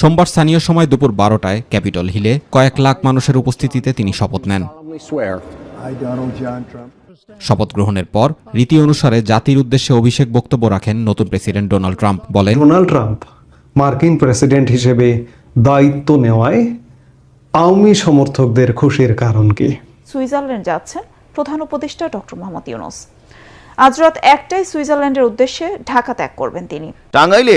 সোমবার স্থানীয় সময় দুপুর বারোটায় ক্যাপিটল হিলে কয়েক লাখ মানুষের উপস্থিতিতে তিনি শপথ নেন. শপথ গ্রহণের পর রীতি অনুসারে জাতির উদ্দেশ্যে অভিষেক বক্তব্য রাখেন নতুন প্রেসিডেন্ট ডোনাল্ড ট্রাম্প বলেন ডোনাল্ড ট্রাম্প মার্কিন প্রেসিডেন্ট হিসেবে দায়িত্ব নেওয়ায় আওয়ামী সমর্থকদের খুশির কারণ কি? সুইজারল্যান্ড যাচ্ছেন প্রধান উপদেষ্টা ডক্টর মোহাম্মদ ইউনুস। আজ রাত একটায় সুইজারল্যান্ডের উদ্দেশ্যে ঢাকা ত্যাগ করবেন তিনি। টাঙ্গাইলে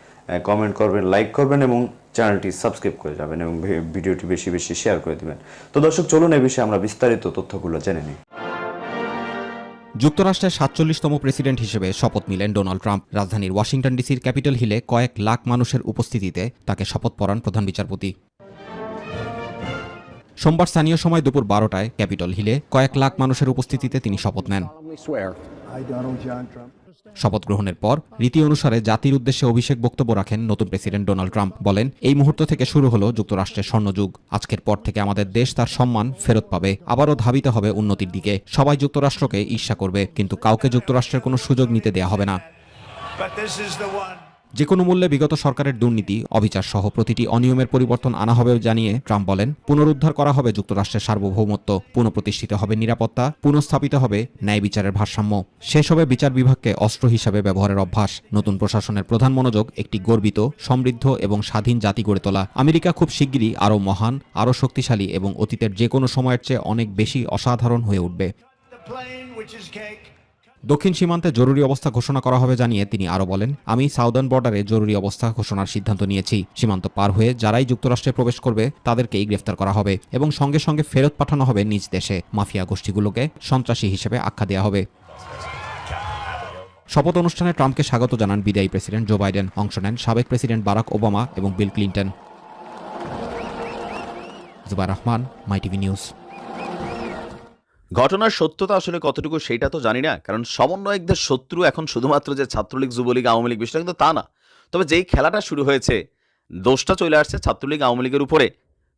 কমেন্ট করবেন লাইক করবেন এবং চ্যানেলটি সাবস্ক্রাইব করে যাবেন এবং ভিডিওটি বেশি বেশি শেয়ার করে দিবেন। তো দর্শক চলুন এই বিষয়ে আমরা বিস্তারিত তথ্যগুলো জেনে নিই। যুক্তরাষ্ট্রের সাতচল্লিশতম প্রেসিডেন্ট হিসেবে শপথ নিলেন ডোনাল্ড ট্রাম্প। রাজধানীর ওয়াশিংটন ডিসির ক্যাপিটাল হিলে কয়েক লাখ মানুষের উপস্থিতিতে তাকে শপথ পড়ান প্রধান বিচারপতি। সোমবার স্থানীয় সময় দুপুর বারোটায় ক্যাপিটল হিলে কয়েক লাখ মানুষের উপস্থিতিতে তিনি শপথ নেন। শপথ গ্রহণের পর রীতি অনুসারে জাতির উদ্দেশ্যে অভিষেক বক্তব্য রাখেন নতুন প্রেসিডেন্ট ডোনাল্ড ট্রাম্প। বলেন, এই মুহূর্ত থেকে শুরু হলো যুক্তরাষ্ট্রের স্বর্ণযুগ। আজকের পর থেকে আমাদের দেশ তার সম্মান ফেরত পাবে। আবারও ধাবিত হবে উন্নতির দিকে। সবাই যুক্তরাষ্ট্রকে ঈর্ষা করবে, কিন্তু কাউকে যুক্তরাষ্ট্রের কোনো সুযোগ নিতে দেয়া হবে না। যে কোনো মূল্যে বিগত সরকারের দুর্নীতি, অবিচার সহ প্রতিটি অনিয়মের পরিবর্তন আনা হবে জানিয়ে ট্রাম্প বলেন, পুনরুদ্ধার করা হবে যুক্তরাষ্ট্রের সার্বভৌমত্ব, পুনঃপ্রতিষ্ঠিত হবে নিরাপত্তা, পুনঃস্থাপিত হবে ন্যায় বিচারের ভারসাম্য, শেষ হবে বিচার বিভাগকে অস্ত্র হিসাবে ব্যবহারের অভ্যাস, নতুন প্রশাসনের প্রধান মনোযোগ একটি গর্বিত, সমৃদ্ধ এবং স্বাধীন জাতি গড়ে তোলা, আমেরিকা খুব শিগগিরই আরও মহান, আরও শক্তিশালী এবং অতীতের যে কোনো সময়ের চেয়ে অনেক বেশি অসাধারণ হয়ে উঠবে। দক্ষিণ সীমান্তে জরুরি অবস্থা ঘোষণা করা হবে জানিয়ে তিনি আরও বলেন, আমি সাউদার্ন বর্ডারে জরুরি অবস্থা ঘোষণার সিদ্ধান্ত নিয়েছি। সীমান্ত পার হয়ে যারাই যুক্তরাষ্ট্রে প্রবেশ করবে, তাদেরকেই গ্রেফতার করা হবে এবং সঙ্গে সঙ্গে ফেরত পাঠানো হবে নিজ দেশে। মাফিয়া গোষ্ঠীগুলোকে সন্ত্রাসী হিসেবে আখ্যা দেওয়া হবে। শপথ অনুষ্ঠানে ট্রাম্পকে স্বাগত জানান বিদায়ী প্রেসিডেন্ট জো বাইডেন। অংশ নেন সাবেক প্রেসিডেন্ট বারাক ওবামা এবং Bill Clinton. Zubair Rahman, my TV news. ঘটনার সত্যতা আসলে কতটুকু সেটা তো জানি না, কারণ সমন্বয়কদের শত্রু এখন শুধুমাত্র যে ছাত্রলীগ, যুবলীগ, আওয়ামী লীগ বিষয়টা কিন্তু তা না। তবে যেই খেলাটা শুরু হয়েছে, দোষটা চলে আসছে ছাত্রলীগ, আওয়ামী লীগের উপরে।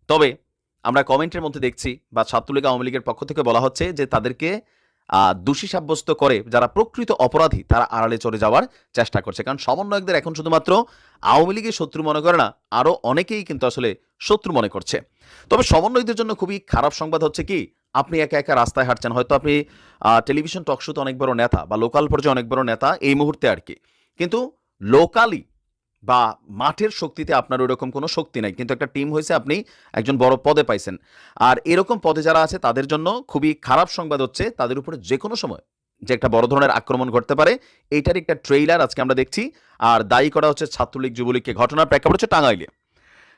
তবে আমরা কমেন্টের মধ্যে দেখছি বা ছাত্রলীগ, আওয়ামী লীগের পক্ষ থেকে বলা হচ্ছে যে তাদেরকে দোষী সাব্যস্ত করে যারা প্রকৃত অপরাধী, তারা আড়ালে চলে যাওয়ার চেষ্টা করছে। কারণ সমন্বয়কদের এখন শুধুমাত্র আওয়ামী লীগের শত্রু মনে করে না আরও অনেকেই কিন্তু আসলে শত্রু মনে করছে। তবে সমন্বয়কদের জন্য খুবই খারাপ সংবাদ হচ্ছে কি আপনি একা একা রাস্তায় হাঁটছেন, হয়তো আপনি টেলিভিশন টক শোতে অনেক বড় নেতা বা লোকাল পর্যায়ে অনেক বড় নেতা, এই মুহূর্তে আর কি। কিন্তু লোকালি বা মাঠের শক্তিতে আপনার ওরকম কোনো শক্তি নাই। কিন্তু একটা টিম হয়েছে, আপনি একজন বড় পদে পাইছেন। আর এরকম পদে যারা আছে, তাদের জন্য খুবই খারাপ সংবাদ হচ্ছে, তাদের উপরে যে কোনো সময় যে একটা বড় ধরনের আক্রমণ ঘটতে পারে, এইটার একটা ট্রেইলার আজকে আমরা দেখছি। আর দায়ী করা হচ্ছে ছাত্রলীগ যুবলীগকে। ঘটনার প্রেক্ষাপট হচ্ছে টাঙ্গাইলে।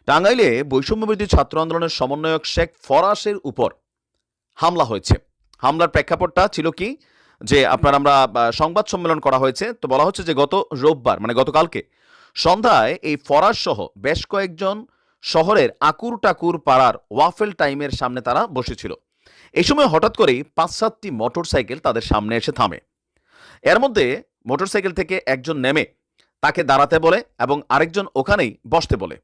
টাঙ্গাইলে বৈষম্যবিরোধী ছাত্র আন্দোলনের সমন্বয়ক শেখ ফরাসের উপর হামলা হয়েছে। হামলার প্রেক্ষাপটটা ছিল কি? যে আপনার আমরা সংবাদ সম্মেলন করা হয়েছে, তো বলা হচ্ছে যে গত রোববার মানে গতকালকে সন্ধ্যায় এই ফরাস সহ বেশ কয়েকজন শহরের আকুর টাকুর পাড়ার ওয়াফেল টাইমের সামনে তারা বসেছিল। এই সময় হঠাৎ করেই পাঁচ সাতটি মোটর সাইকেল তাদের সামনে এসে থামে। এর মধ্যে মোটরসাইকেল থেকে একজন নেমে তাকে দাঁড়াতে বলে এবং আরেকজন ওখানেই বসতে বলে।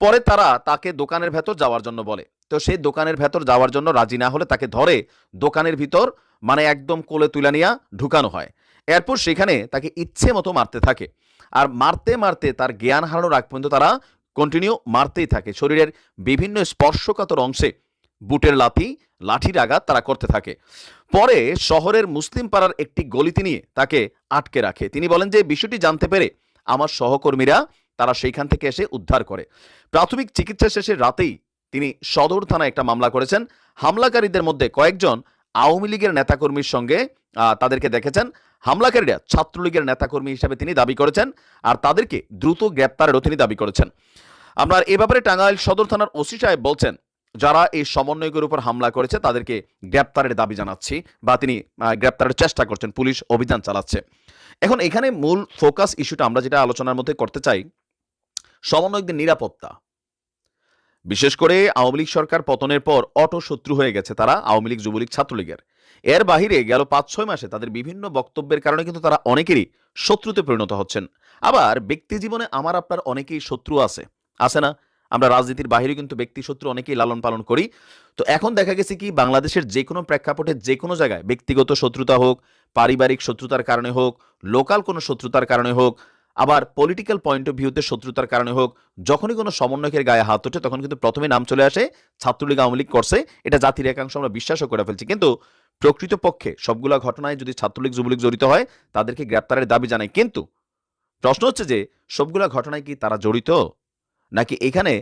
পরে তারা তাকে দোকানের ভেতর যাওয়ার জন্য বলে। তো সেই দোকানের ভেতর যাওয়ার জন্য রাজি না হলে তাকে ধরে দোকানের ভিতর মানে একদম কোলে তুলে নিয়ে ঢুকানো হয়। এরপর সেখানে তাকে ইচ্ছে মতো মারতে থাকে। আর মারতে মারতে তার জ্ঞান হারানোর আগ পর্যন্ত তারা কন্টিনিউ মারতেই থাকে। শরীরের বিভিন্ন স্পর্শকাতর অংশে বুটের লাথি, লাঠির আঘাত তারা করতে থাকে। পরে শহরের মুসলিম পাড়ার একটি গলিতে নিয়ে তাকে আটকে রাখে। তিনি বলেন যে, বিষয়টি জানতে পেরে আমার সহকর্মীরা তারা সেইখান থেকে এসে উদ্ধার করে। প্রাথমিক চিকিৎসা শেষে রাতেই তিনি সদর থানায় একটা মামলা করেছেন। হামলাকারীদের মধ্যে কয়েকজন আওয়ামী লীগের নেতাকর্মীর সঙ্গে তাদেরকে দেখেছেন। হামলাকারীরা ছাত্রলীগের নেতাকর্মী হিসেবে তিনি দাবি করেছেন আর তাদেরকে দ্রুত গ্রেপ্তারেরও তিনি দাবি করেছেন। আপনার এ ব্যাপারে টাঙ্গাইল সদর থানার ওসি সাহেব বলছেন, যারা এই সমন্বয়কের উপর হামলা করেছে তাদেরকে গ্রেপ্তারের দাবি জানাচ্ছি বা তিনি গ্রেপ্তারের চেষ্টা করছেন, পুলিশ অভিযান চালাচ্ছে। এখন এখানে মূল ফোকাস ইস্যুটা আমরা যেটা আলোচনার মধ্যে করতে চাই সমন্বয়কদের নিরাপত্তা। বিশেষ করে আওয়ামী লীগ সরকার পতনের পর অটো শত্রু হয়ে গেছে তারা, আওয়ামী লীগ, যুবলীগ, ছাত্রলীগের। এর বাহিরে গেল পাঁচ, ছয় মাসে তাদের বিভিন্ন বক্তব্যের কারণে কিন্তু তারা অনেকেরই শত্রুতে পরিণত হচ্ছেন। আবার ব্যক্তি জীবনে আমার, আপনার অনেকেই শত্রু আছে। আছে না? আমরা রাজনীতির বাইরে কিন্তু ব্যক্তি শত্রু অনেকেই লালন পালন করি। তো এখন দেখা গেছে কি, বাংলাদেশের যে কোনো প্রেক্ষাপটে যে কোনো জায়গায় ব্যক্তিগত শত্রুতা হোক, পারিবারিক শত্রুতার কারণে হোক, লোকাল কোনো শত্রুতার কারণে হোক আবার পলিটিক্যাল পয়েন্ট অফ ভিউতে শত্রুতার কারণে হোক, যখনই কোনো সমন্বয়কের গায়ে হাত ওঠে, তখন কিন্তু প্রথমে নাম চলে আসে ছাত্রলীগ, আওয়ামী লীগ, করছে। এটা জাতির একাংশ আমরা বিশ্বাসও করে ফেলছি। কিন্তু প্রকৃতপক্ষে সবগুলা ঘটনায় যদি ছাত্রলীগ, যুবলীগ জড়িত হয়, তাদেরকে গ্রেপ্তারের দাবি জানাই কিন্তু প্রশ্ন হচ্ছে যে, সবগুলা ঘটনায় কি তারা জড়িত? নাকি এখানে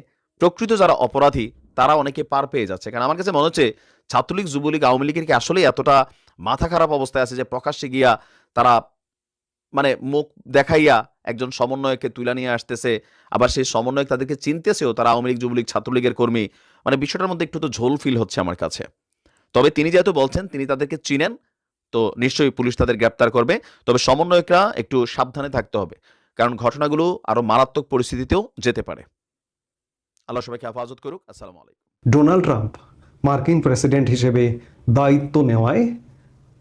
প্রকৃত যারা অপরাধী, তারা অনেকে পার পেয়ে যাচ্ছে? কারণ আমার কাছে মনে হচ্ছে, ছাত্রলীগ, যুবলীগ, আওয়ামী লীগের কি আসলেই এতটা মাথা খারাপ অবস্থায় আছে যে, প্রকাশ্যে গিয়া তারা মানে মুখ দেখাইয়া একজন সমন্বয়কে তুলে নিয়ে আসতেছে, আবার সেই সমন্বয়ক তাদেরকে চিনতেছেও তারা আওয়ামী লীগ, যুবলীগ, ছাত্রলীগের কর্মী মানে বিষয়টার মধ্যে একটু তো ঝোল ফিল হচ্ছে আমার কাছে। তবে তিনি যেহেতু বলছেন, তিনি তাদেরকে চিনেন, তো নিশ্চয়ই পুলিশ তাদের গ্রেপ্তার করবে, তবে সমন্বয়করা একটু সাবধানে থাকতে হবে, কারণ ঘটনাগুলো আরও মারাত্মক পরিস্থিতিতেও যেতে পারে। আল্লাহ সবাইকে হেফাজত করুক, আসসালামু আলাইকুম। ডোনাল্ড ট্রাম্প মার্কিন প্রেসিডেন্ট হিসেবে দায়িত্ব নেওয়ায়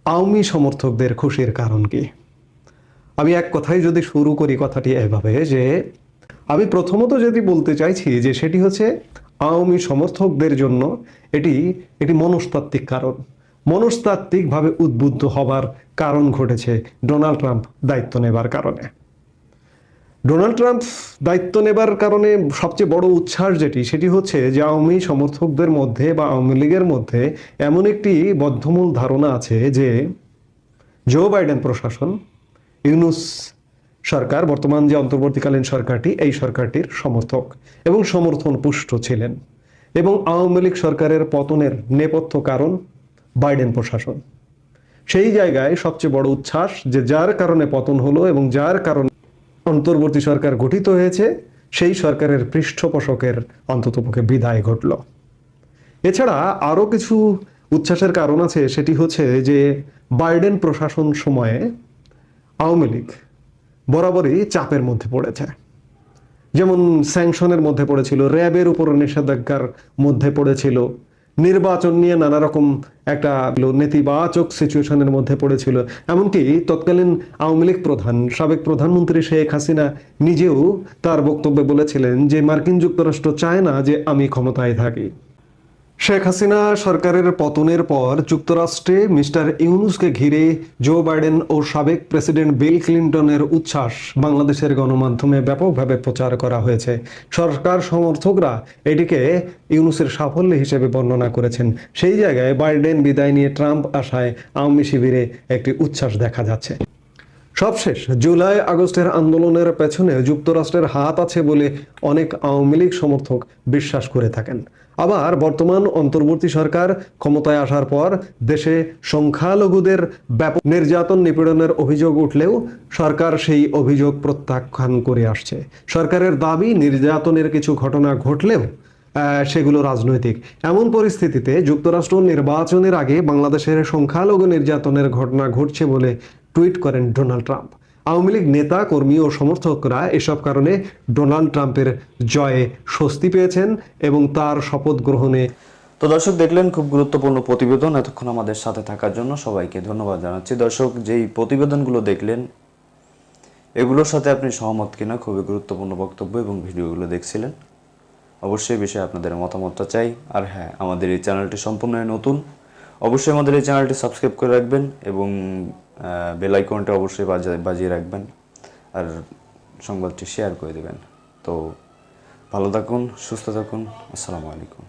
আওয়ামী সমর্থকদের খুশির কারণ কি? আমি এক কথাই যদি শুরু করি কথাটি এভাবে যে, আমি প্রথমত যদি বলতে চাইছি যে সেটি হচ্ছে আওয়ামী সমর্থকদের জন্য এটি এটি মনস্তাত্ত্বিক কারণ। মনস্তাত্ত্বিকভাবে উদ্বুদ্ধ হবার কারণ ঘটেছে ডোনাল্ড ট্রাম্প দায়িত্ব নেবার কারণে। ডোনাল্ড ট্রাম্প দায়িত্ব নেবার কারণে সবচেয়ে বড় উচ্ছ্বাস যেটি, সেটি হচ্ছে যে আওয়ামী সমর্থকদের মধ্যে বা আওয়ামী লীগের মধ্যে এমন একটি বদ্ধমূল ধারণা আছে যে, জো বাইডেন প্রশাসন ইউনুস সরকার, বর্তমান যে অন্তর্বর্তীকালীন সরকারটি, এই সরকারটির সমর্থক এবং সমর্থন পুষ্ট ছিলেন এবং আওয়ামী লীগ সরকারের পতনের নেপথ্য কারণ বাইডেন প্রশাসন। সেই জায়গায় সবচেয়ে বড় উচ্ছ্বাস যে যার কারণে পতন হলো এবং যার কারণে অন্তর্বর্তী সরকার গঠিত হয়েছে, সেই সরকারের পৃষ্ঠপোষকের অন্ততপক্ষে বিদায় ঘটল। এছাড়া আরও কিছু উচ্ছ্বাসের কারণ আছে, সেটি হচ্ছে যে বাইডেন প্রশাসন সময়ে আওয়ামী লীগ বরাবরই চাপের মধ্যে পড়েছে। যেমন স্যাংশনের মধ্যে পড়েছিল, র্যাবের উপর নিষেধাজ্ঞার মধ্যে পড়েছিল, নির্বাচন নিয়ে নানা রকম একটা নেতিবাচক সিচুয়েশনের মধ্যে পড়েছিল। এমনকি তৎকালীন আওয়ামী লীগ প্রধান, সাবেক প্রধানমন্ত্রী শেখ হাসিনা নিজেও তার বক্তব্যে বলেছিলেন যে, মার্কিন যুক্তরাষ্ট্র চায় না যে, আমি ক্ষমতায় থাকি। শেখ হাসিনা সরকারের পতনের পর যুক্তরাষ্ট্রে মিস্টার ইউনুসকে ঘিরে জো বাইডেন ও সাবেক প্রেসিডেন্ট বিল ক্লিন্টনের উচ্ছ্বাস বাংলাদেশের গণমাধ্যমে ব্যাপকভাবে প্রচার করা হয়েছে। সরকার সমর্থকরা এটিকে ইউনুসের সাফল্য হিসেবে বর্ণনা করেছেন। সেই জায়গায় বাইডেন বিদায় নিয়ে ট্রাম্প আসায় আওয়ামী শিবিরে একটি উচ্ছ্বাস দেখা যাচ্ছে। সবশেষ, জুলাই আগস্টের আন্দোলনের পেছনে যুক্তরাষ্ট্রের হাত আছে বলে অনেক আওয়ামী লীগ সমর্থক বিশ্বাস করে থাকেন। আবার বর্তমান অন্তর্বর্তী সরকার ক্ষমতায় আসার পর দেশে সংখ্যালঘুদের ব্যাপক নির্যাতন নিপীড়নের অভিযোগ উঠলেও সরকার সেই অভিযোগ প্রত্যাখ্যান করে আসছে। সরকারের দাবি নির্যাতনের কিছু ঘটনা ঘটলেও সেগুলো রাজনৈতিক। এমন পরিস্থিতিতে যুক্তরাষ্ট্র নির্বাচনের আগে বাংলাদেশের সংখ্যালঘু নির্যাতনের ঘটনা ঘটছে বলে টুইট করেন ডোনাল্ড ট্রাম্প। আওয়ামী লীগ নেতা, কর্মী ও সমর্থকরা এসব কারণে ডোনাল্ড ট্রাম্পের জয়ে স্বস্তি পেয়েছেন এবং তার শপথ গ্রহণে তো দর্শক, দেখলেন খুব গুরুত্বপূর্ণ প্রতিবেদন এতক্ষণ আমাদের সাথে থাকার জন্য সবাইকে ধন্যবাদ জানাচ্ছি। দর্শক, যেই প্রতিবেদনগুলো দেখলেন, এগুলোর সাথে আপনি সহমত কিনা খুবই গুরুত্বপূর্ণ বক্তব্য এবং ভিডিওগুলো দেখছিলেন। অবশ্যই বিষয়ে আপনাদের মতামতটা চাই। আর হ্যাঁ আমাদের এই চ্যানেলটি সম্পূর্ণ নতুন। অবশ্যই আমাদের এই চ্যানেলটি সাবস্ক্রাইব করে রাখবেন এবং বেল আইকনটা অবশ্যই বাজা- বাজিয়ে রাখবেন আর সংবাদটি শেয়ার করে দেবেন। তো ভালো থাকুন, সুস্থ থাকুন, আসসালামু আলাইকুম।